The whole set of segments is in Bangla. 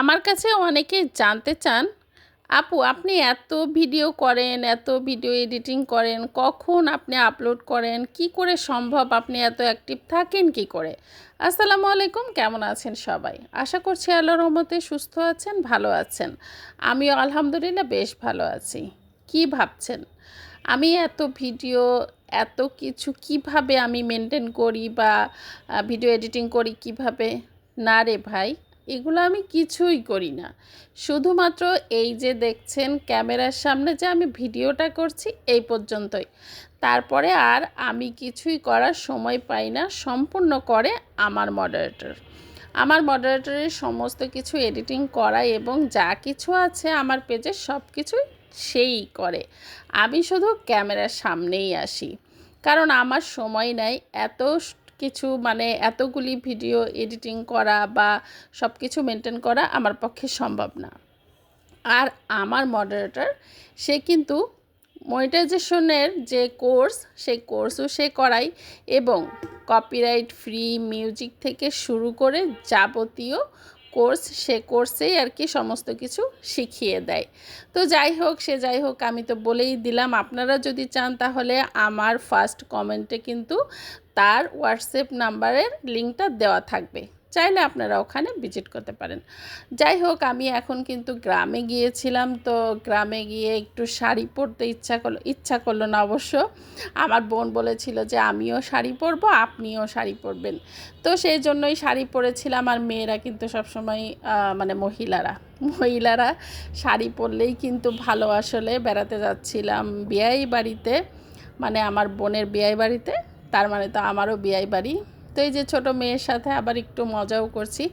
আমার কাছে অনেকে জানতে চান, আপু, আপনি এত ভিডিও করেন, এত ভিডিও এডিটিং করেন, কখন আপনি আপলোড করেন? কি করে সম্ভব আপনি এত অ্যাক্টিভ থাকেন কি করে? আসসালামু আলাইকুম, কেমন আছেন সবাই? আশা করছি আল্লাহ রহমতে সুস্থ আছেন, ভালো আছেন। আমিও আলহামদুলিল্লাহ বেশ ভালো আছি। কি ভাবছেন? আমি এত ভিডিও, এত কিছু কীভাবে আমি মেনটেন করি বা ভিডিও এডিটিং করি কীভাবে? না রে ভাই এগুলো আমি কিছুই করি না। শুধুমাত্র এই যে দেখছেন ক্যামেরার সামনে যে আমি ভিডিওটা করছি এই পর্যন্তই। তারপরে আর আমি কিছুই করার সময় পাই না, সম্পূর্ণ করে আমার মডারেটর আমার মডারেটরের সমস্ত কিছু এডিটিং করা এবং যা কিছু আছে আমার পেজে সব কিছুই সেই করে। আমি শুধু ক্যামেরার সামনেই আসি। কারণ আমার সময় নাই, এত কিছু মানে এতগুলি ভিডিও এডিটিং করা বা সব কিছু মেনটেন করা আমার পক্ষে সম্ভব না। আর আমার মডারেটর সে কিন্তু মনিটাইজেশনের যে কোর্স সেই কোর্সও সে করায় এবং কপিরাইট ফ্রি মিউজিক থেকে শুরু করে যাবতীয় কোর্স সে কোর্সেই আর কি সমস্ত কিছু শিখিয়ে দেয়। তো যাই হোক, সে যাই হোক, আমি তো বলেই দিলাম, আপনারা যদি চান তাহলে আমার ফার্স্ট কমেন্টে কিন্তু তার হোয়াটসঅ্যাপ নাম্বারের লিঙ্কটা দেওয়া থাকবে। চাইলে আপনারা ওখানে ভিজিট করতে পারেন। যাই হোক, আমি এখন কিন্তু গ্রামে গিয়েছিলাম, তো গ্রামে গিয়ে একটু শাড়ি পরতে ইচ্ছা করল ইচ্ছা করল না অবশ্য। আমার বোন বলেছিল যে, আমিও শাড়ি পরবো, আপনিও শাড়ি পরবেন। তো সেই জন্যই শাড়ি পরেছিলাম। আর মেয়েরা কিন্তু সবসময় মানে মহিলারা মহিলারা শাড়ি পরলেই কিন্তু ভালো। আসলে বেড়াতে যাচ্ছিলাম বিয়াই বাড়িতে মানে আমার বোনের বিয়াই বাড়িতে। তার মানে তো আমারও বিয়াই বাড়ি। তো এই যে ছোটো মেয়ের সাথে আবার একটু মজাও করছি।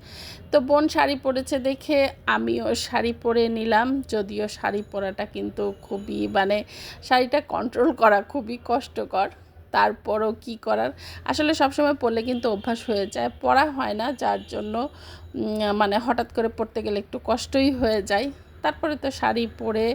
তো বোন শাড়ি পরেছে দেখে আমিও শাড়ি পরে নিলাম, যদিও শাড়ি পরাটা কিন্তু খুবই মানে শাড়িটা কন্ট্রোল করা খুবই কষ্টকর। তারপরও কি করার? আসলে সবসময় পরলে কিন্তু অভ্যাস হয়ে যায়। পড়া হয় না, যার জন্য মানে হঠাৎ করে পড়তে গেলে একটু কষ্টই হয়ে যায়। তারপরে তো শাড়ি পরে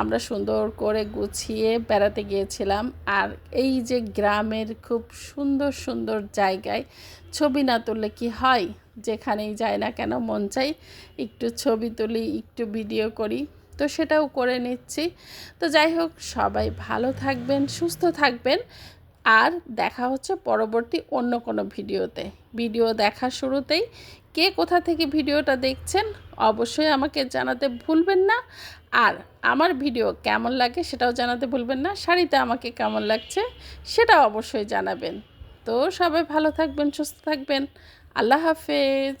আমরা সুন্দর করে গুছিয়ে বেড়াতে গিয়েছিলাম। আর এই যে গ্রামের খুব সুন্দর সুন্দর জায়গায় ছবি না তুললে কি হয়? যেখানেই যায় না কেন, মন চাই একটু ছবি তুলি, একটু ভিডিও করি। তো সেটাও করে নিচ্ছি। তো যাই হোক, সবাই ভালো থাকবেন, সুস্থ থাকবেন। আর দেখা হচ্ছে পরবর্তী অন্য কোনো ভিডিওতে। ভিডিও দেখা শুরুতেই কে কোথা থেকে ভিডিওটা দেখছেন, অবশ্যই আমাকে জানাতে ভুলবেন না। আর আমার ভিডিও কেমন লাগে সেটাও জানাতে ভুলবেন না। শাড়িতে আমাকে কেমন লাগছে সেটাও অবশ্যই জানাবেন। তো সবাই ভালো থাকবেন, সুস্থ থাকবেন। আল্লাহ হাফেজ।